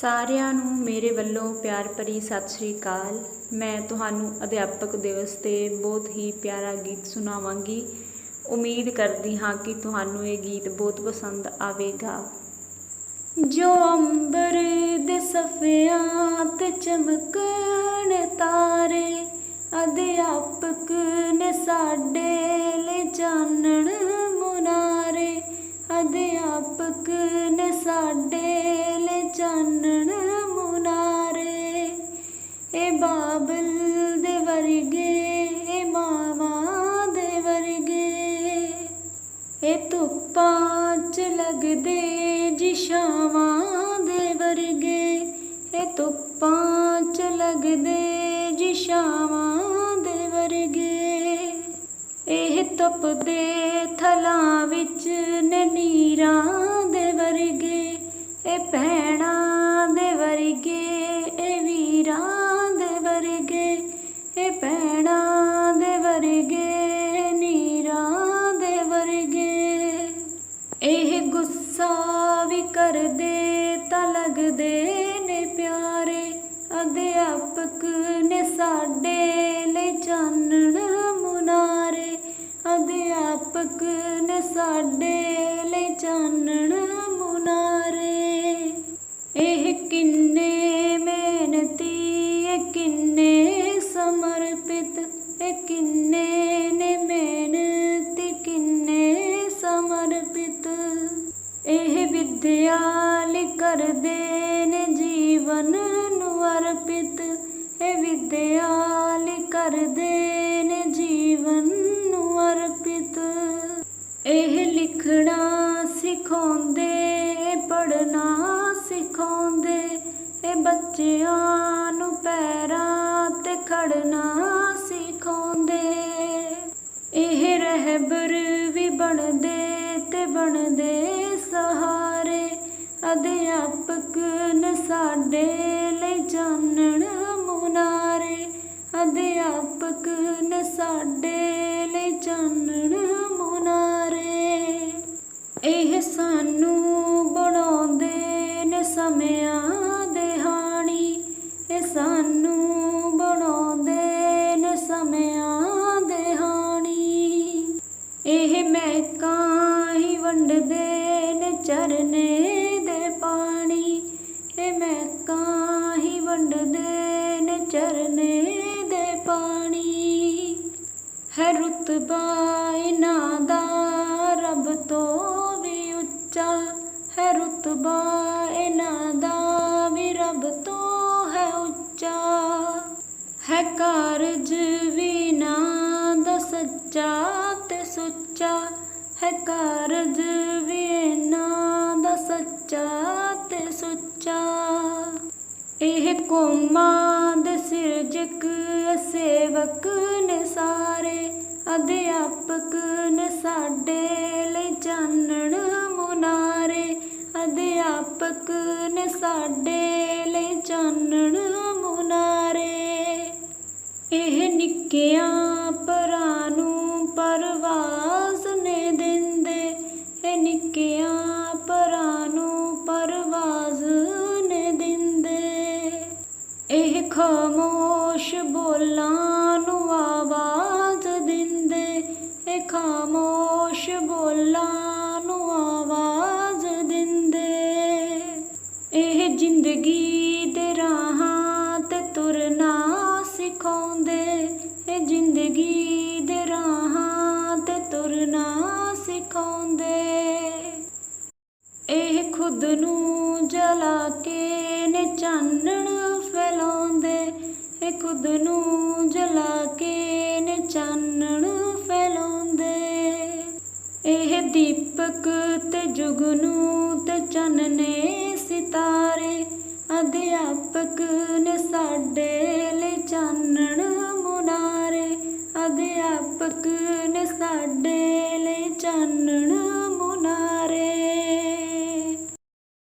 ਸਾਰਿਆਂ ਨੂੰ ਮੇਰੇ ਵੱਲੋਂ ਪਿਆਰ ਭਰੀ ਸਤਿ ਸ੍ਰੀ ਅਕਾਲ। ਮੈਂ ਤੁਹਾਨੂੰ ਅਧਿਆਪਕ ਦਿਵਸ ਤੇ ਬਹੁਤ ਹੀ ਪਿਆਰਾ ਗੀਤ ਸੁਣਾਵਾਂਗੀ। ਉਮੀਦ ਕਰਦੀ ਹਾਂ ਕਿ ਤੁਹਾਨੂੰ ਇਹ ਗੀਤ ਬਹੁਤ ਪਸੰਦ ਆਵੇਗਾ। ਜੋ ਅੰਬਰ ਦੇ ਸਫਿਆਂ ਤੇ ਚਮਕਣ ਤਾਰੇ, ਅਧਿਆਪਕ ਨੇ ਸਾਡੇ ਲਈ ਚਾਨਣ ਅਧਿਆਪਕ ਨੇ ਸਾਡੇ ਲਈ ਚਾਨਣ ਮੁਨਾਰੇ। ਇਹ ਬਾਬਲ ਦੇ ਵਰਗੇ ਇਹ ਮਾਵਾਂ ਦੇ ਵਰਗੇ। ਇਹ ਧੁੱਪਾਂ ਚ ਲੱਗਦੇ ਜੀ ਦੇ ਵਰਗੇ। ਇਹ ਧੁੱਪਾਂ ਚ ਲੱਗਦੇ ਜੀ ਤਪਦੇ ਥਲਾਂ ਵਿੱਚ ਨੇ ਨੀਰਾਂ ਦੇ ਵਰਗੇ, ਇਹ ਭੈਣਾਂ ਦੇ ਵਰਗੇ, ਇਹ ਵੀਰਾਂ ਦੇ ਵਰਗੇ, ਇਹ ਭੈਣਾਂ ਦੇ ਵਰਗੇ, ਨੀਰਾਂ ਦੇ ਵਰਗੇ। ਇਹ ਗੁੱਸਾ ਵੀ ਕਰਦੇ ਤਾਂ ਲੱਗਦੇ ਨੇ ਪਿਆਰੇ ਅਧਿਆਪਕ ਨੇ ਸਾਡੇ ਲਈ ਚਾਨਣ। ਅਧਿਆਪਕ ਨੇ ਸਾਡੇ ਲਈ ਚਾਨਣ ਮੁਨਾਰੇ। ਇਹ ਕਿੰਨੇ ਮਿਹਨਤੀ, ਇਹ ਕਿੰਨੇ ਸਮਰਪਿਤ, ਇਹ ਕਿੰਨੇ ਨੇ ਮਿਹਨਤੀ, ਕਿੰਨੇ ਸਮਰਪਿਤ। ਇਹ ਵਿਦਿਆ ਲਈ ਕਰਦੇ ਨੇ ਜੀਵਨ ਨੂੰ ਅਰਪਿਤ। ਇਹ ਵਿਦਿਆ ਲਈ ਕਰਦੇ ਨੇ ਜੀਵਨ ਲਿਖਣਾ ਸਿਖਾਉਂਦੇ ਪੜਨਾ ਸਿਖਾਉਂਦੇ, ਇਹ ਬੱਚਿਆਂ ਨੂੰ ਪੈਰਾਂ ਤੇ ਖੜਨਾ ਸਿਖਾਉਂਦੇ। ਇਹ ਰਹਿਬਰ ਵੀ ਬਣਦੇ ਤੇ ਬਣਦੇ ਸਹਾਰੇ ਅਧਿਆਪਕ ਨੇ ਸਾਡੇ ਲਈ ਚਾਨਣ ਮੁਨਾਰੇ ਅਧਿਆਪਕ ਨੇ ਸਾਡੇ ਲਈ ਚਾਨਣ ਸਾਨੂੰ ਬਣਾਉਂਦੇ ਨੇ ਸਮਿਆਂ ਦੇ ਹਾਣੀ। ਇਹ ਸਾਨੂੰ ਬਣਾਉਂਦੇ ਨੇ ਸਮਿਆਂ ਦੇ ਹਾਣੀ। ਇਹ ਮਹਿਕਾਂ ਹੀ ਵੰਡਦੇ ਨੇ ਚਰਨੇ ਦੇ ਪਾਣੀ। ਇਹ ਮਹਿਕਾਂ ਹੀ ਵੰਡਦੇ ਨੇ ਚਰਨੇ ਦੇ ਪਾਣੀ। ਹੈ ਰੁਤਬਾ ਇਹਨਾਂ ਦਾ ਹੈ ਰੁਤਬਾ ਇਹਨਾਂ ਦਾ ਵੀ ਰੱਬ ਤੋਂ ਹੈ ਉੱਚਾ। ਹੈ ਕਾਰਜ ਵੀ ਨਾ ਦਾ ਸੱਚਾ ਤੇ ਸੁੱਚਾ। ਹੈ ਕਾਰਜ ਵੀ ਇਹਨਾਂ ਦਾ ਸੱਚਾ ਤੇ ਸੁੱਚਾ। ਇਹ ਕੌਮਾਂ ਦੇ ਸਿਰਜਕ ਸੇਵਕ ਨੇ ਸਾਰੇ। ਅਧਿਆਪਕ ਨੇ ਸਾਡੇ ਲਈ ਚਾਨਣ ਅਧਿਆਪਕ ਨੇ ਸਾਡੇ ਲਈ ਚਾਨਣ ਮੁਨਾਰੇ। ਇਹ ਨਿੱਕਿਆਂ ਪਰਾਂ ਨੂੰ ਪਰਵਾਜ਼ ਨੇ ਦਿੰਦੇ। ਇਹ ਨਿੱਕਿਆਂ ਪਰਾਂ ਨੂੰ ਪਰਵਾਜ਼ ਨੇ ਦਿੰਦੇ। ਇਹ ਖਾਮੋਸ਼ ਜ਼ਿੰਦਗੀ ਦੇ ਰਾਹਾਂ ਤੇ ਤੁਰਨਾ ਸਿਖਾਉਂਦੇ। ਇਹ ਜ਼ਿੰਦਗੀ ਦੇ ਰਾਹਾਂ ਤੇ ਤੁਰਨਾ ਸਿਖਾਉਂਦੇ। ਇਹ ਖੁਦ ਨੂੰ ਜਲਾ ਕੇ ਨੇ ਚਾਨਣ ਫੈਲਾਉਂਦੇ। ਇਹ ਖੁਦ ਨੂੰ ਜਲਾ ਕੇ ਨੇ ਚਾਨਣ ਫੈਲਾਉਂਦੇ। ਇਹ ਦੀਪਕ ਤੇ ਜੁਗਨੂ ਤੇ ਚੰਨ ਨੇ ਸਿਤਾਰੇ ਅਧਿਆਪਕ ਨੇ ਸਾਡੇ ਲਈ ਚਾਨਣ